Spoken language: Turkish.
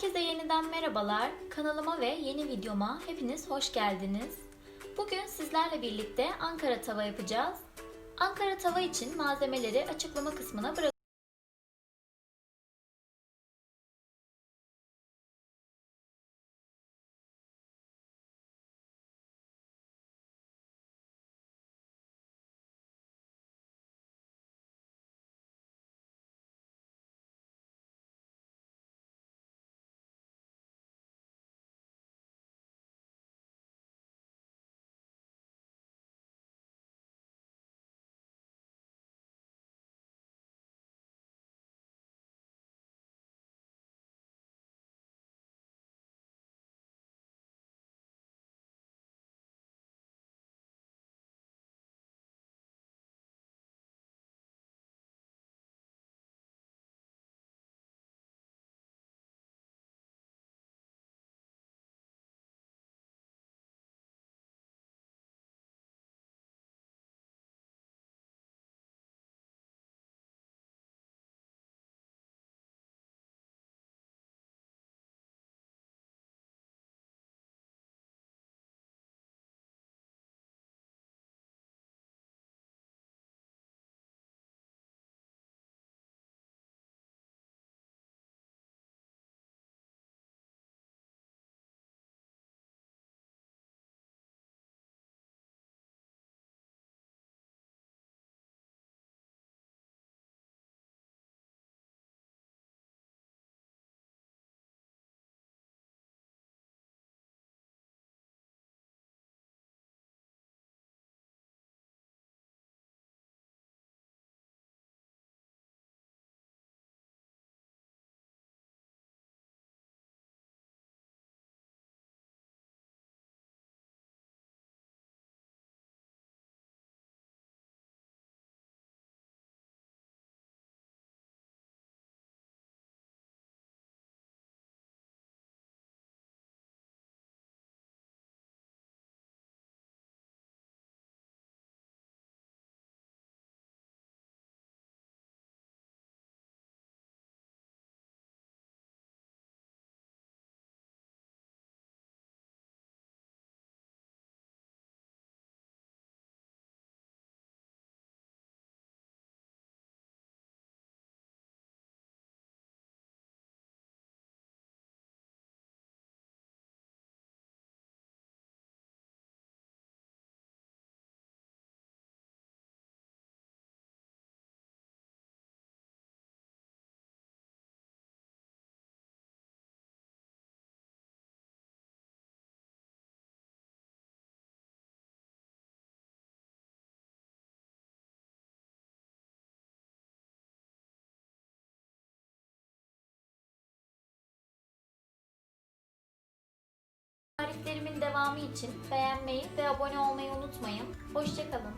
Herkese yeniden merhabalar. Kanalıma ve yeni videoma hepiniz hoş geldiniz. Bugün sizlerle birlikte Ankara tava yapacağız. Ankara tava için malzemeleri açıklama kısmına bırakıyorum. Tariflerimin devamı için beğenmeyi ve abone olmayı unutmayın. Hoşçakalın.